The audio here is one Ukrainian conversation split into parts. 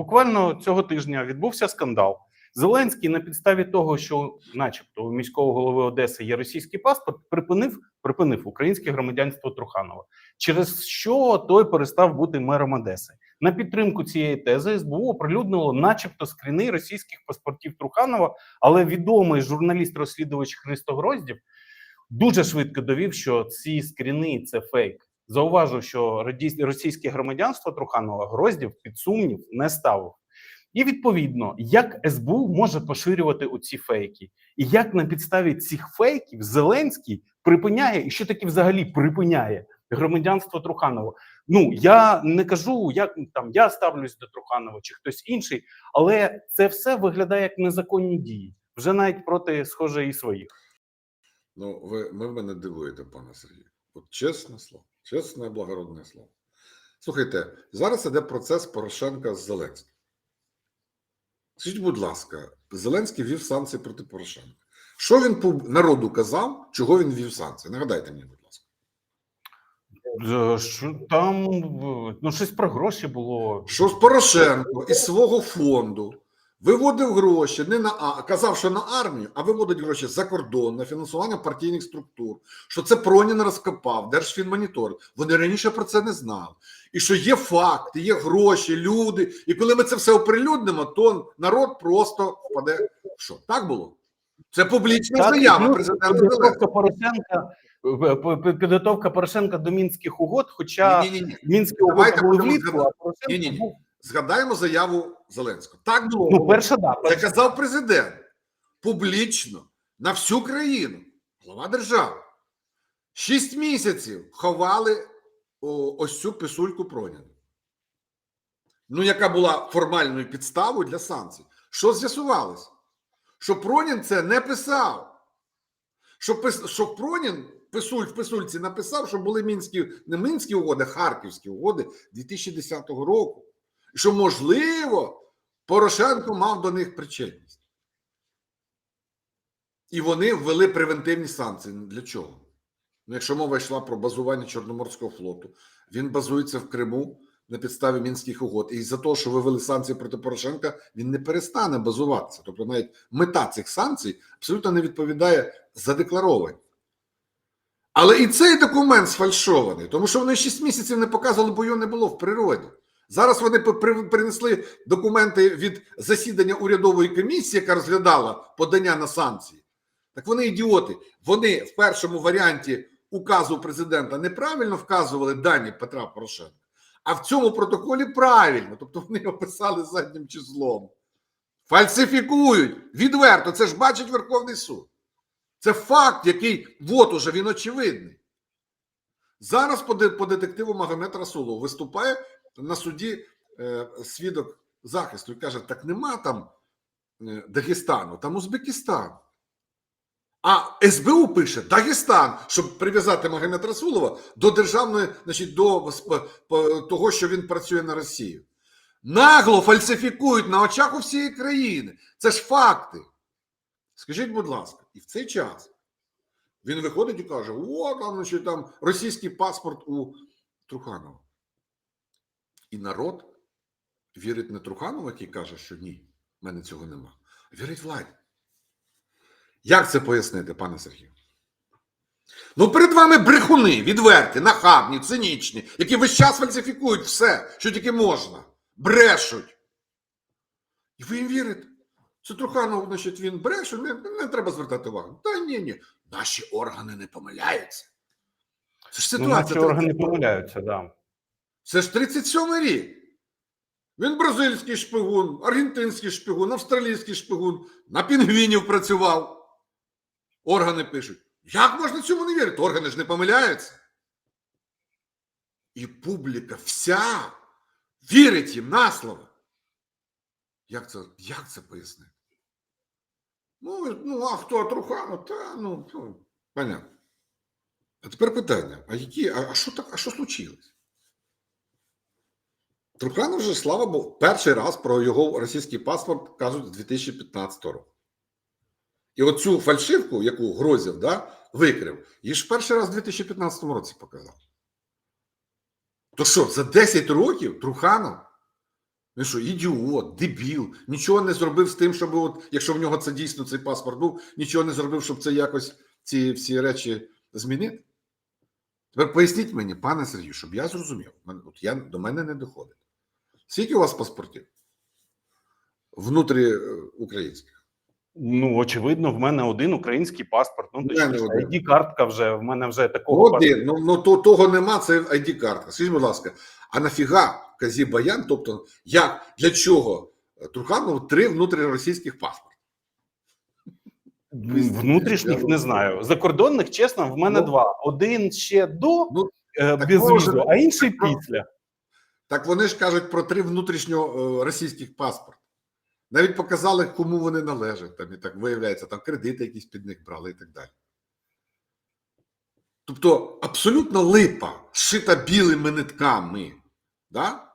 буквально цього тижня відбувся скандал. Зеленський на підставі того, що, начебто, у міського голови Одеси є російський паспорт, припинив припинив українське громадянство Труханова, через що той перестав бути мером Одеси. На підтримку цієї тези СБУ оприлюднило, начебто, скріни російських паспортів Труханова, але відомий журналіст-розслідувач Христо Гроздів дуже швидко довів, що ці скріни це фейк. Зауважу, що російське громадянство Труханова Гроздів під сумнів не ставив. І відповідно, як СБУ може поширювати оці фейки, і як на підставі цих фейків Зеленський припиняє, і що таки взагалі припиняє громадянство Труханова. Ну я не кажу, як там я ставлюсь до Труханова чи хтось інший, але це все виглядає як незаконні дії, вже навіть проти схоже і своїх. Ну, ви, ви мене дивуєте, пане Сергію. От чесне слово, чесне благородне слово. Слухайте, зараз іде процес Порошенка з Зеленським. Скажіть, будь ласка, Зеленський ввів санкції проти Порошенка. Що він по народу казав, чого він ввів санкції? Нагадайте мені, будь ласка. Е, Що там ну щось про гроші було. Що ж Порошенко із свого фонду виводив гроші не на а казав, що на армію, а виводить гроші за кордон на фінансування партійних структур. Що це Пронін розкопав, Держфінмонітор. Вони раніше про це не знали. І що є факти, є гроші, люди. І коли ми це все оприлюднимо, то народ просто впаде. Що так було? Це публічна Так, заява плюс президента підготовка Порошенка е, підготовка Порошенка до мінських угод, хоча Ні, ні, ні. мінські Давайте угоди були влітку, а. Порошенко був Згадаємо заяву Зеленського. Так було. ну перша да, Це казав президент публічно на всю країну, глава держави. Шість місяців ховали ось цю писульку Проняна. Ну, яка була формальною підставою для санкцій. Що з'ясувалося? Що Пронін це не писав. Що, пис... що Пронін писуль в писульці написав, що були мінські, не мінські угоди, а харківські угоди 2010 року. Що, можливо, Порошенко мав до них причетність. І вони ввели превентивні санкції. Для чого? Ну, якщо мова йшла про базування Чорноморського флоту, він базується в Криму на підставі мінських угод. І за того, що ви ввели санкції проти Порошенка, він не перестане базуватися. Тобто, навіть мета цих санкцій абсолютно не відповідає задекларованій. Але і цей документ сфальшований, тому що вони 6 місяців не показували, бо його не було в природі. Зараз вони принесли документи від засідання урядової комісії, яка розглядала подання на санкції. Так вони ідіоти. Вони в першому варіанті указу президента неправильно вказували дані Петра Порошенка, а в цьому протоколі правильно. Тобто вони описали заднім числом. Фальсифікують відверто. Це ж бачить Верховний суд. Це факт, який от уже він очевидний. Зараз по, детективу Магомед Расулов виступає на суді е, свідок захисту каже: так нема там е, Дагестану, там Узбекистан. А СБУ пише Дагестан, щоб прив'язати Магомед Расулова до державної, значить, до того, що він працює на Росію. Нагло фальсифікують на очах у всієї країни. Це ж факти. Скажіть, будь ласка, і в цей час він виходить і каже: о, там, значить, там російський паспорт у Труханова. І народ вірить не Труханову, який каже, що ні, в мене цього нема. а Вірить владі. Як це пояснити, пане Сергію? Ну, перед вами брехуни, відверті, нахабні, цинічні, які весь час фальсифікують все, що тільки можна, брешуть. І ви їм вірите. Це Труханов, значить, він бреше, не, не треба звертати увагу. Та ні, ні. Наші органи не помиляються. Це ж Ну, наші органи помиляються, да. Це ж 37-й рік. Він бразильський шпигун, аргентинський шпигун, австралійський шпигун, на пінгвінів працював. Органи пишуть. Як можна цьому не вірити? Органи ж не помиляються. І публіка вся вірить їм на слово. Як це, як це пояснити? Ну, ну, а хто Труханов? Та, ну, ну, понятно. А тепер питання: а які, а, а що так, а що случилось? Труханов вже, слава Богу, перший раз про його російський паспорт кажуть з 2015 року. І оцю фальшивку, яку Грозів да, викрив, її ж перший раз у 2015 році показав. То що, за 10 років Труханов Він що, ідіот, дебіл, нічого не зробив з тим, щоб, от, якщо в нього це дійсно цей паспорт був, нічого не зробив, щоб це якось ці всі речі змінити. Тепер поясніть мені, пане Сергію, щоб я зрозумів, от я, до мене не доходить. Скільки у вас паспортів? Внутрі е, українських? Ну, очевидно, в мене один український паспорт. Ну, точніше, id картка вже в мене вже такого. Один, ну, ну то, того нема, це ID-картка. Скажіть, будь ласка, а нафіга Казі Баян, тобто як, для чого Труханову три внутріросійських паспорти? Внутрішніх не знаю. Закордонних, чесно, в мене Ну. два. Один ще до Ну, е, так без може, візу, а інший після. Так вони ж кажуть про три внутрішньо е, паспорти. Навіть показали, кому вони належать. Там і так виявляється, там кредити якісь під них брали і так далі. Тобто абсолютно липа, шита білими нитками. Да?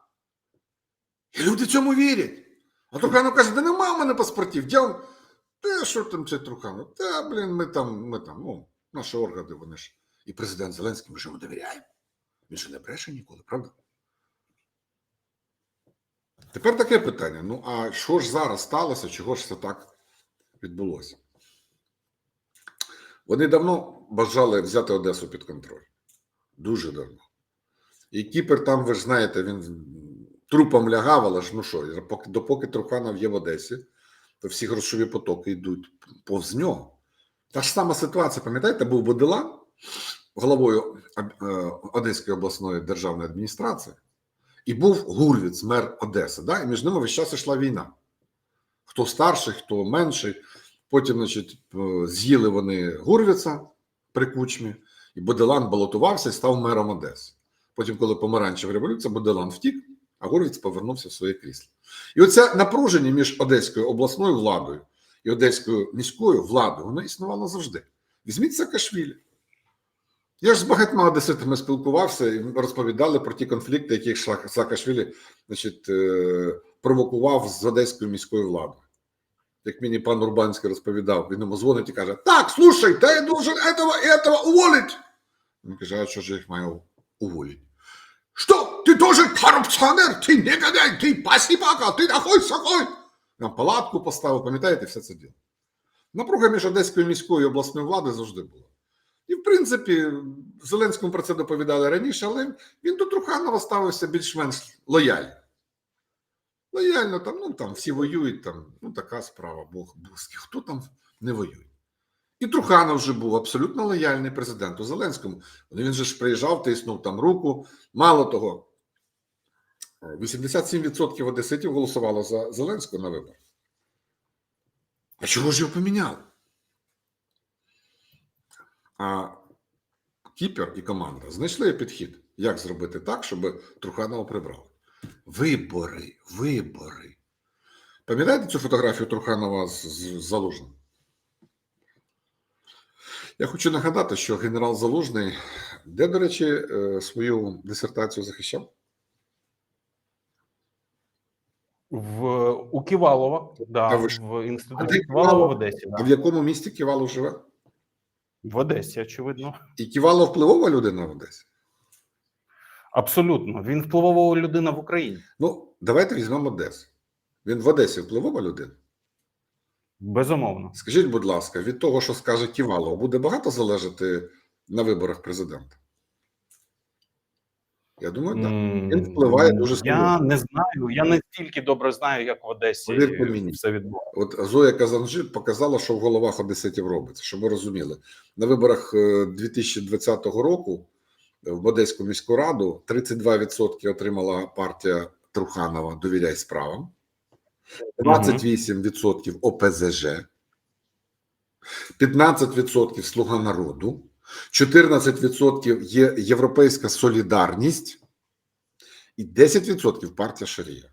І люди цьому вірять. А Труханов каже: да нема в мене паспортів. Я та що там це Труханов? Та, блін, ми там, ми там, ну, наші органи, вони ж. І президент Зеленський, ми ж йому довіряємо. Він же не бреше ніколи, правда? Тепер таке питання: ну а що ж зараз сталося? Чого ж це так відбулося? Вони давно бажали взяти Одесу під контроль. Дуже давно. І Кіпер там, ви ж знаєте, він трупом лягав, але ж ну що, поки, допоки Труханов є в Одесі, то всі грошові потоки йдуть повз нього. Та ж сама ситуація, пам'ятаєте, був Бодила головою е, Одеської обласної державної адміністрації, і був Гурвіц, мер Одеси. Да? І між ними весь час йшла війна. Хто старший, хто менший. Потім, значить, е, з'їли вони Гурвіца при кучмі, і Боделан балотувався і став мером Одеси. Потім, коли помаранчева революція, Боделан втік, а Гурвіц повернувся в своє крісло. І оце напруження між Одеською обласною владою і Одеською міською владою, воно існувало завжди. Візьміть Саакашвілі. Я ж з багатьма одеситами спілкувався і розповідали про ті конфлікти, які Саакашвілі значить, е, провокував з одеською міською владою. Як мені пан Урбанський розповідав, він йому дзвонить і каже: Так, слушай, та я должен этого і этого уволить. Він каже, а що ж я їх маю уволить? Що? Ти тоже корупціонер, ти негодяй, ти пасібака, ти такой сякой. Нам палатку поставив, пам'ятаєте, все це діло. Напруга між Одеською міською і обласною владою завжди була. І, в принципі, Зеленському про це доповідали раніше, але він до Труханова ставився більш-менш лояльно. Лояльно там, ну там всі воюють, там, ну така справа, Бог бузький. Хто там не воює? І Труханов вже був абсолютно лояльний президенту Зеленському. Він же ж приїжджав, тиснув там руку. Мало того, 87% одеситів голосувало за Зеленського на виборах. А чого ж його поміняли? А Кіпер і команда знайшли підхід, як зробити так, щоб Труханова прибрали. Вибори, вибори. Пам'ятаєте цю фотографію Труханова з, з Залужним? Я хочу нагадати, що генерал Залужний, де, до речі, е, свою дисертацію захищав? В, у Ківалова, да, А в інституті Ківалова в? Одесі. А Да. в якому місті Ківалов живе? В Одесі, очевидно. І Ківалов впливова людина в Одесі? Абсолютно. Він впливова людина в Україні. Ну, давайте візьмемо Одесу. Він в Одесі впливова людина. Безумовно. Скажіть, будь ласка, від того, що скаже Ківалов, буде багато залежати на виборах президента? Я думаю, так. Він впливає дуже Я не знаю. Я не стільки добре знаю, як в Одесі Повірте мені. все відбувається. От Зоя Казанжит показала, що в головах одеситів робиться, щоб ви розуміли. На виборах е, 2020 року в Одеську міську раду 32% отримала партія Труханова Довіряй справам, 28% ОПЗЖ, 15% Слуга народу, 14% є Європейська солідарність і 10% партія Шарія.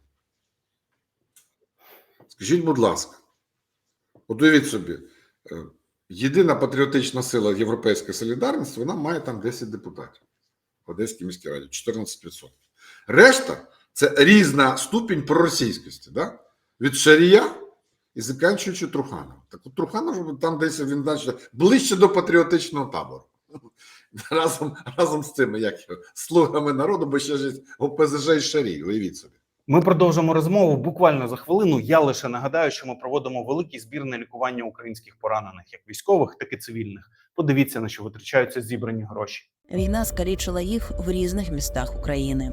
Скажіть, будь ласка, от уявіть собі, е, єдина патріотична сила Європейська солідарність, вона має там 10 депутатів в Одеській міській раді, 14%. Решта це різна ступінь проросійськості, да? від Шарія і заканчуючи Труханова. Так от Труханов там десь він значить, ближче до патріотичного табору. Разом, разом з цими, як його, слугами народу, бо ще ж ОПЗЖ і шарі. уявіть собі. Ми продовжимо розмову буквально за хвилину. Я лише нагадаю, що ми проводимо великий збір на лікування українських поранених, як військових, так і цивільних. Подивіться на що витрачаються зібрані гроші. Війна скалічила їх в різних містах України.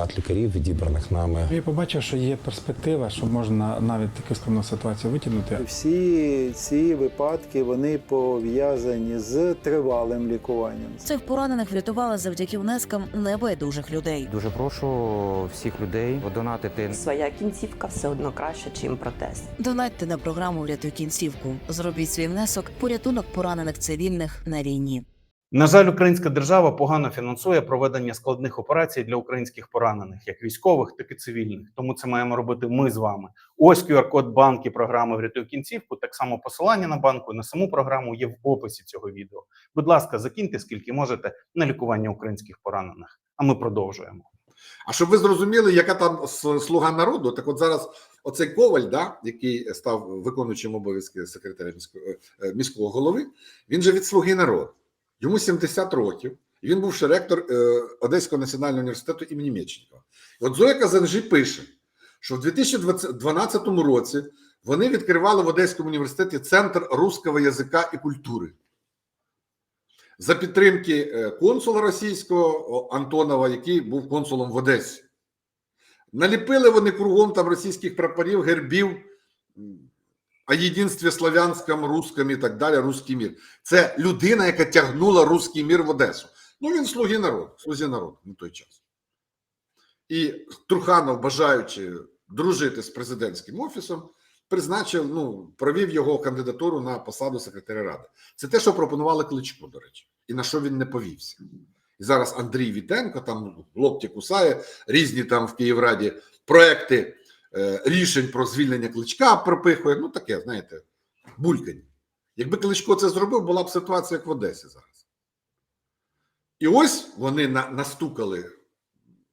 лікарів, відібраних нами. Я побачив, що є перспектива, що можна навіть таку складну ситуацію витягнути. Всі ці випадки вони пов'язані з тривалим лікуванням. Цих поранених врятували завдяки внескам небайдужих людей. Дуже прошу всіх людей донатити Своя кінцівка все одно краще, чим протез. Донатьте на програму Врятуй кінцівку. Зробіть свій внесок порятунок поранених цивільних на війні. На жаль, українська держава погано фінансує проведення складних операцій для українських поранених, як військових, так і цивільних. Тому це маємо робити ми з вами. Ось QR-код банки програми Врятуй кінцівку. Так само посилання на банку на саму програму є в описі цього відео. Будь ласка, закиньте скільки можете на лікування українських поранених. А ми продовжуємо. А щоб ви зрозуміли, яка там слуга народу, так от зараз оцей коваль, да, який став виконуючим обов'язки секретаря міського, е, голови, він же від слуги народу. Йому 70 років. Він бувший ректор е, Одеського національного університету імені Мєчникова. От Зоя Казанжі пише, що в 2012 році вони відкривали в Одеському університеті центр русского язика і культури. За підтримки е, консула російського Антонова, який був консулом в Одесі. Наліпили вони кругом там російських прапорів, гербів о єдинстві славянському, русскому і так далі, русський мір. Це людина, яка тягнула русський мір в Одесу. Ну, він слуги народу, слузі народу на той час. І Труханов, бажаючи дружити з президентським офісом, призначив, ну, провів його кандидатуру на посаду секретаря ради. Це те, що пропонували Кличко, до речі, і на що він не повівся. І зараз Андрій Вітенко там локті кусає різні там в Київраді проекти рішень про звільнення кличка пропихує. Ну таке, знаєте, булькання. Якби Кличко це зробив, була б ситуація як в Одесі зараз. І ось вони на, настукали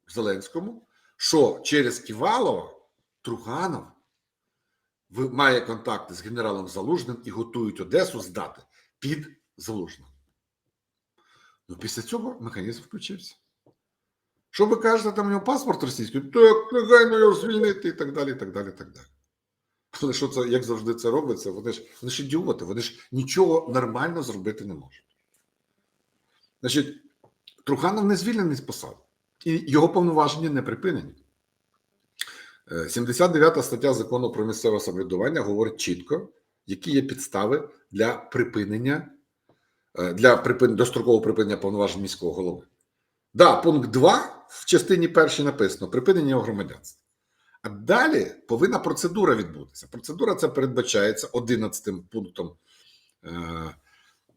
Зеленському, що через Ківалова Труханов має контакти з генералом Залужним і готують Одесу здати під Залужним. Ну, після цього механізм включився. Що ви кажете, там у нього паспорт російський? Так, негайно його звільнити і так далі, і так далі, і так далі. Але що це, як завжди це робиться? Вони ж, вони ж ідіоти, вони ж нічого нормально зробити не можуть. Значить, Труханов не звільнений з посади, і його повноваження не припинені. Е, 79 стаття закону про місцеве самоврядування говорить чітко, які є підстави для припинення е, для припин... дострокового припинення повноважень міського голови. Да, пункт 2 в частині першій написано припинення його громадянства. А далі повинна процедура відбутися. Процедура це передбачається 11 пунктом е,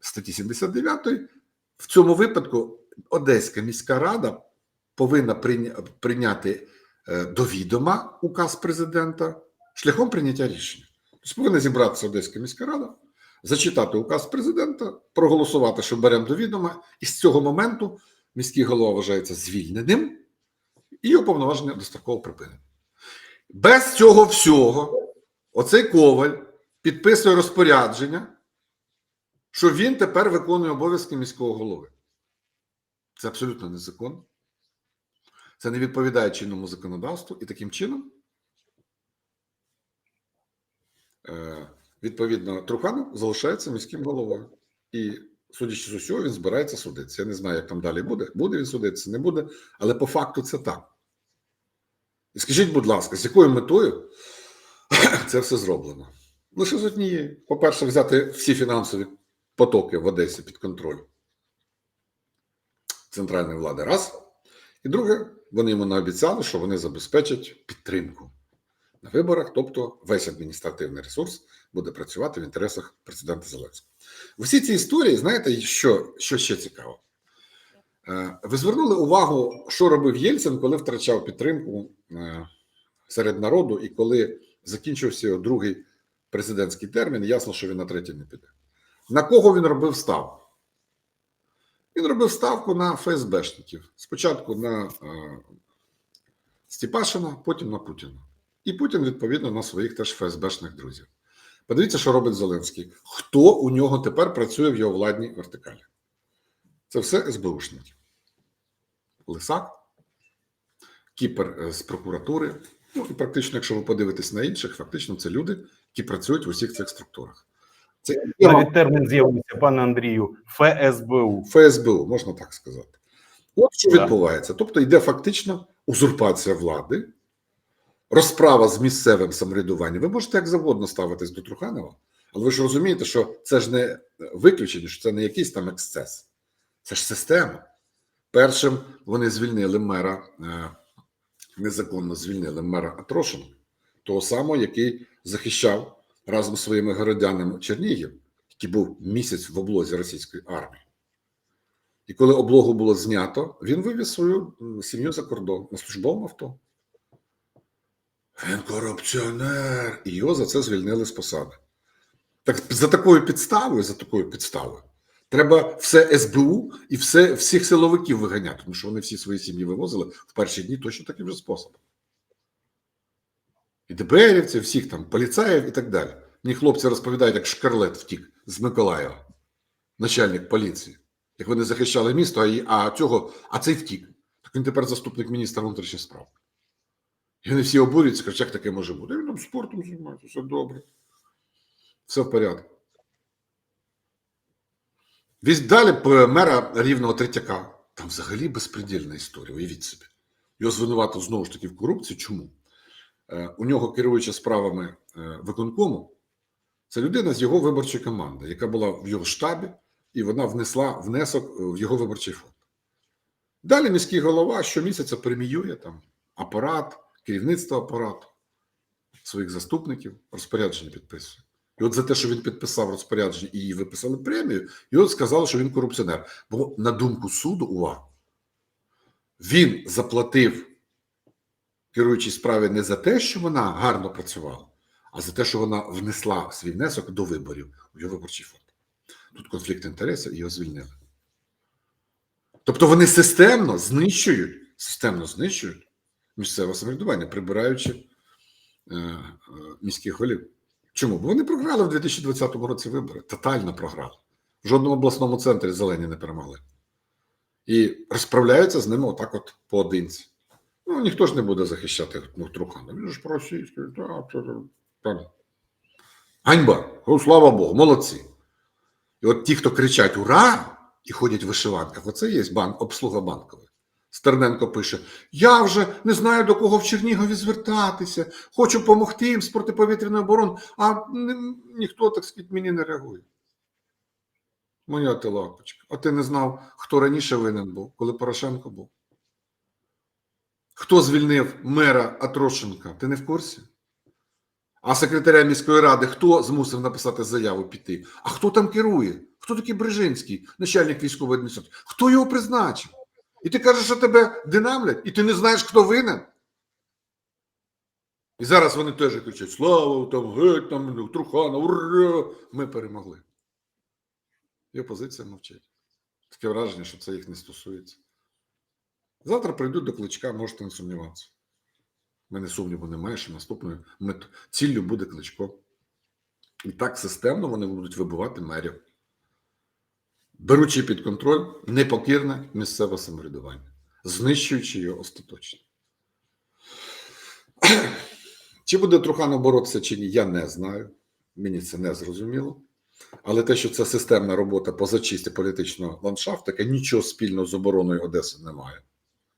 статті 79. В цьому випадку Одеська міська рада повинна прийняти е, до відома указ президента шляхом прийняття рішення. Тобто повинна зібратися Одеська міська рада, зачитати указ президента, проголосувати, що беремо до відома, і з цього моменту міський голова вважається звільненим і його повноваження достроково припинені. Без цього всього, оцей коваль підписує розпорядження, що він тепер виконує обов'язки міського голови. Це абсолютно незаконно. Це не відповідає чинному законодавству, і таким чином, е, відповідно, Труханов залишається міським головою. І, судячи з усього, він збирається судитися. Я не знаю, як там далі буде. Буде він судитися, не буде, але по факту це так. І скажіть, будь ласка, з якою метою це все зроблено? Лише з однієї. По-перше, взяти всі фінансові потоки в Одесі під контроль центральної влади. Раз. І друге, вони йому наобіцяли, що вони забезпечать підтримку на виборах, тобто весь адміністративний ресурс буде працювати в інтересах президента Зеленського. В усі ці історії, знаєте, що, що ще цікаво? Е, Ви звернули увагу, що робив Єльцин, коли втрачав підтримку е, серед народу, і коли закінчився його другий президентський термін, ясно, що він на третій не піде. На кого він робив ставку? Він робив ставку на ФСБшників. Спочатку на е, Степашина, потім на Путіна. І Путін, відповідно, на своїх теж ФСБшних друзів. Подивіться, що робить Зеленський. Хто у нього тепер працює в його владній вертикалі? Це все СБУшники. Лисак, Кіпер е, з прокуратури. Ну і практично, якщо ви подивитесь на інших, фактично це люди, які працюють в усіх цих структурах. Це Навіть термін з'явився, пане Андрію, ФСБУ. ФСБУ, можна так сказати. От що відбувається. Тобто йде фактично узурпація влади, розправа з місцевим самоврядуванням. Ви можете як завгодно ставитись до Труханова, але ви ж розумієте, що це ж не виключення, що це не якийсь там ексцес. Це ж система. Першим вони звільнили мера, е, незаконно звільнили мера Атрошина, того самого, який захищав разом з своїми городянами Чернігів, який був місяць в облозі російської армії. І коли облогу було знято, він вивіз свою сім'ю за кордон на службовому авто. Він корупціонер. І його за це звільнили з посади. Так за такою підставою, за такою підставою, треба все СБУ і все, всіх силовиків виганяти, тому що вони всі свої сім'ї вивозили в перші дні точно таким же способом. І ДБРівців, всіх там, поліцаїв і так далі. Мені хлопці розповідають, як Шкарлет втік з Миколаєва, начальник поліції. Як вони захищали місто, а, цього, а цей втік. Так він тепер заступник міністра внутрішніх справ. І вони всі обурюються, кажуть, як таке може бути. Він там спортом займається, все добре. Все в порядку. Візь далі мера рівного Третяка. Там взагалі безпредельна історія, уявіть собі. Його звинувато знову ж таки в корупції. Чому? Е, У нього керуюча справами е, виконкому, це людина з його виборчої команди, яка була в його штабі, і вона внесла внесок е, в його виборчий фонд. Далі міський голова щомісяця преміює там апарат, керівництво апарату, своїх заступників, розпорядження підписує. І от за те, що він підписав розпорядження і їй виписали премію, і от сказали, що він корупціонер. Бо, на думку суду, увага, він заплатив керуючій справі не за те, що вона гарно працювала, а за те, що вона внесла свій внесок до виборів у його виборчий фонд. Тут конфлікт інтересів і його звільнили. Тобто вони системно знищують, системно знищують місцеве самоврядування, прибираючи е, е, міських голів. Чому? Бо вони програли в 2020 році вибори, тотально програли. В жодному обласному центрі зелені не перемогли. І розправляються з ними отак от поодинці. Ну, ніхто ж не буде захищати ну, Трухана. Він ж російський, так, так, так. Ганьба! Ну, слава Богу, молодці. І от ті, хто кричать Ура! і ходять в вишиванках, оце є банк, обслуга банкова. Стерненко пише: Я вже не знаю до кого в Чернігові звертатися, хочу допомогти їм з протиповітряної оборони, а ні- ніхто, так сказати, мені не реагує. Моя ти лапочка. А ти не знав, хто раніше винен був, коли Порошенко був? Хто звільнив мера Атрошенка? Ти не в курсі? А секретаря міської ради хто змусив написати заяву піти? А хто там керує? Хто такий Брижинський, начальник військової адміністрації? Хто його призначив? І ти кажеш, що тебе динамлять, і ти не знаєш, хто винен? І зараз вони теж кричать: Слава там, геть, там, Трухана, ура! Ми перемогли. І опозиція мовчить. Таке враження, що це їх не стосується. Завтра прийдуть до кличка, можете не сумніватися. У мене сумніву немає, що наступною ціллю буде кличко. І так системно вони будуть вибивати мерів, беручи під контроль непокірне місцеве самоврядування, знищуючи його остаточно. Чи буде Труханов боротися, чи ні, я не знаю. Мені це не зрозуміло. Але те, що це системна робота по зачисті політичного ландшафту, яке нічого спільного з обороною Одеси немає.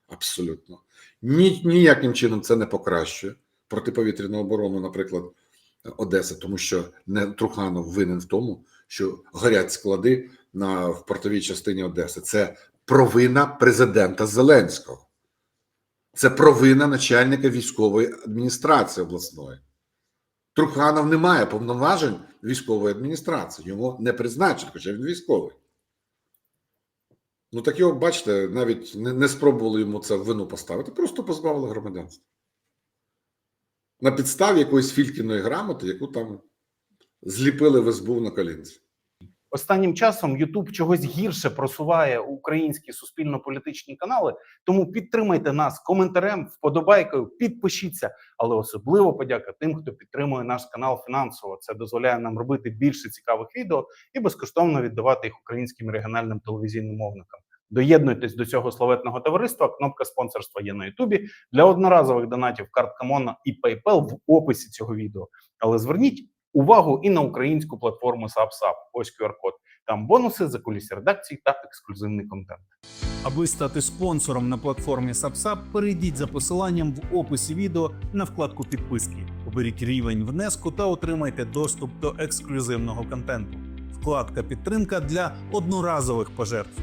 Абсолютно. Ні, ніяким чином це не покращує протиповітряну оборону, наприклад, Одеси, тому що не Труханов винен в тому, що горять склади на в портовій частині Одеси. Це провина президента Зеленського. Це провина начальника військової адміністрації обласної. Труханов не має повноважень військової адміністрації. Його не призначили, хоча він військовий. Ну так його, бачите, навіть не, не спробували йому це в вину поставити, просто позбавили громадянства. На підставі якоїсь фількіної грамоти, яку там зліпили в СБУ на колінці. Останнім часом YouTube чогось гірше просуває українські суспільно-політичні канали. Тому підтримайте нас коментарем, вподобайкою, підпишіться. Але особливо подяка тим, хто підтримує наш канал фінансово. Це дозволяє нам робити більше цікавих відео і безкоштовно віддавати їх українським регіональним телевізійним мовникам. Доєднуйтесь до цього славетного товариства. Кнопка спонсорства є на Ютубі для одноразових донатів картка Мона і PayPal в описі цього відео. Але зверніть увагу і на українську платформу SubSub. Ось QR-код. Там бонуси за кулісі редакції та ексклюзивний контент. Аби стати спонсором на платформі SubSub, перейдіть за посиланням в описі відео на вкладку підписки. Оберіть рівень внеску та отримайте доступ до ексклюзивного контенту. Вкладка підтримка для одноразових пожертв.